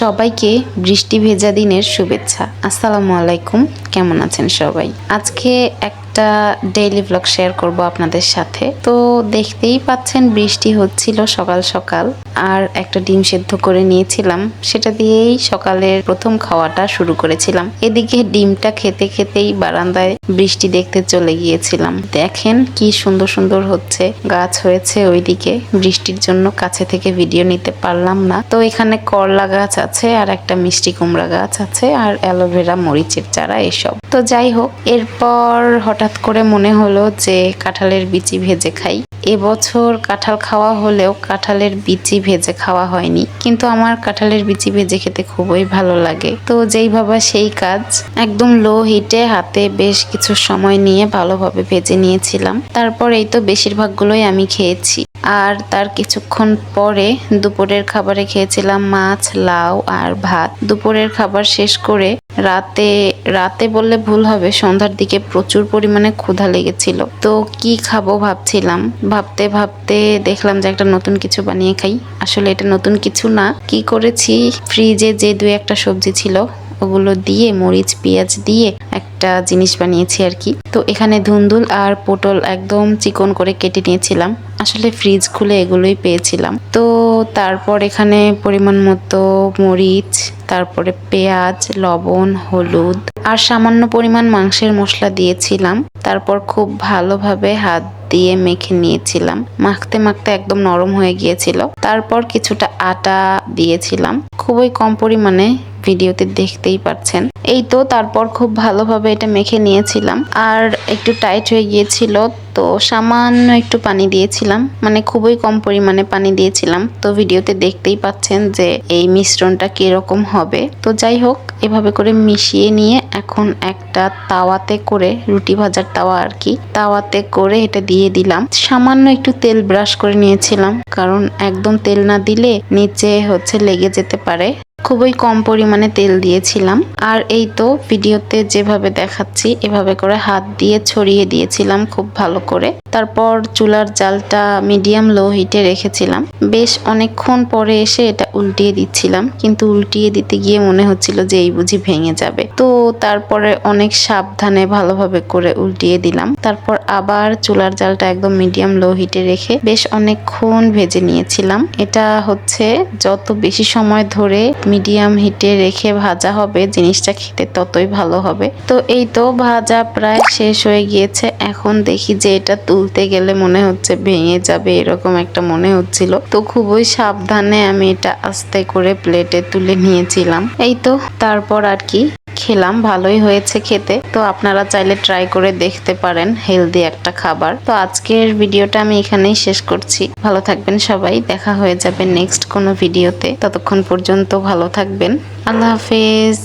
সবাইকে বৃষ্টি ভেজা দিনের শুভেচ্ছা। আসসালামু আলাইকুম। কেমন আছেন সবাই? আজকে একটা ডেইলি ব্লগ শেয়ার করব আপনাদের সাথে। তো দেখতেই পাচ্ছেন, বৃষ্টি হচ্ছিল সকাল সকাল, আর একটা ডিম সেদ্ধ করে নিয়েছিলাম। সেটা দিয়েই সকালের প্রথম খাওয়াটা শুরু করেছিলাম। এদিকে ডিমটা খেতে খেতেই বারান্দায় বৃষ্টি দেখতে চলে গিয়েছিলাম। দেখেন কি সুন্দর সুন্দর হচ্ছে, গাছ হয়েছে ওইদিকে। বৃষ্টির জন্য কাছে থেকে ভিডিও নিতে পারলাম না। তো এখানে করলা গাছ আছে, আর একটা মিষ্টি কুমড়া গাছ আছে, আর অ্যালোভেরা মরিচের চারা এসব। তো যাই হোক, এরপর হঠাৎ করে মনে হলো যে কাঁঠালের বিচি ভেজে খাই। এবছর কাঁঠাল খাওয়া হলেও কাঁঠালের বিচি ভেজে খাওয়া হয়নি। কিন্তু আমার কাঁঠালের বিচি ভেজে খেতে খুবই ভালো লাগে। তো যেই ভাবা সেই কাজ। একদম লো হিটে হাতে বেশ কিছু সময় নিয়ে ভালোভাবে ভেজে নিয়েছিলাম। তারপর এই তো বেশিরভাগগুলোই আমি খেয়েছি। আর তার কিছুক্ষণ পরে দুপুরের খাবারে খেয়েছিলাম মাছ, লাউ আর ভাত। দুপুরের খাবার শেষ করে রাতে রাতে বললে ভুল হবে, সন্ধ্যার দিকে প্রচুর পরিমাণে ক্ষুধা লেগেছিল। তো কি খাব ভাবছিলাম। ভাবতে ভাবতে দেখলাম যে একটা নতুন কিছু বানিয়ে খাই। আসলে এটা নতুন কিছু না। কি করেছি? ফ্রিজে যে দুই একটা সবজি ছিল ওগুলো দিয়ে, মরিচ, পেঁয়াজ দিয়ে একটা জিনিস বানিয়েছি আর কি। তো এখানে ধুন্দুল আর পটল একদম চিকন করে কেটে নিয়েছিলাম। আসলে ফ্রিজ খুলে এগুলোই পেয়েছিলাম। তো তারপর এখানে পরিমাণ মতো মরিচ, তারপরে পেঁয়াজ, লবণ, হলুদ আর সামান্য পরিমাণ মাংসের মশলা দিয়েছিলাম। তারপর খুব ভালোভাবে হাত দিয়ে মেখে নিয়েছিলাম। মাখতে মাখতে একদম নরম হয়ে গিয়েছিল। তারপর কিছুটা আটা দিয়েছিলাম। খুবই কম পরিমাণে ভিডিওতে দেখতেই পাচ্ছেন। এই তো তারপর খুব ভালোভাবে এটা মেখে নিয়েছিলাম। আর একটু টাইট হয়ে গিয়েছিল, তো সামান্য একটু পানি দিয়েছিলাম। মানে খুবই কম পরিমাণে পানি দিয়েছিলাম। তো ভিডিওতে দেখতেই পাচ্ছেন যে এই মিশ্রণটা কীরকম হবে। তো যাই হোক, এভাবে করে মিশিয়ে নিয়ে এখন একটা তাওয়াতে করে, রুটি ভাজার তাওয়া আর কি, তাওয়াতে করে এটা দিয়ে দিলাম। সামান্য একটু তেল ব্রাশ করে নিয়েছিলাম, কারণ একদম তেল না দিলে নিচে হচ্ছে লেগে যেতে পারে। খুবই কম পরিমাণে তেল দিয়েছিলাম। আর এই তো ভিডিওতে যেভাবে দেখাচ্ছি, এভাবে করে হাত দিয়ে ছড়িয়ে দিয়েছিলাম খুব ভালো করে। তারপর চুলার জালটা মিডিয়াম লো হিটে রেখেছিলাম। বেশ অনেকক্ষণ পরে এসে এটা উল্টিয়ে দিচ্ছিলাম, কিন্তু উল্টিয়ে দিতে গিয়ে মনে হচ্ছিল যে এই বুঝি ভেঙে যাবে। তো তারপরে অনেক সাবধানে ভালোভাবে করে উল্টিয়ে দিলাম। তারপর আবার চুলার জালটা একদম মিডিয়াম লো হিটে রেখে বেশ অনেকক্ষণ ভেজে নিয়েছিলাম। এটা হচ্ছে যত বেশি সময় ধরে মিডিয়াম হিটে রেখে ভাজা হবে, জিনিসটা খেতে ততই ভালো হবে। তো এই তো ভাজা প্রায় শেষ হয়ে গিয়েছে। এখন দেখি যে এটা তুলতে গেলে মনে হচ্ছে ভেঙে যাবে, এরকম একটা মনে হচ্ছিল। তো খুবই সাবধানে আমি এটা আস্তে করে প্লেটে তুলে নিয়েছিলাম। এই তো, তারপর আর কি? খেলাম, ভালোই হয়েছে খেতে। তো আপনারা চাইলে ট্রাই করে দেখতে পারেন হেলদি একটা খাবার। তো আজকের ভিডিওটা আমি এখানেই শেষ করছি। ভালো থাকবেন সবাই, দেখা হয়ে যাবে নেক্সট কোনো ভিডিওতে। ততক্ষণ পর্যন্ত ভালো থাকবেন। আল্লাহ হাফেজ।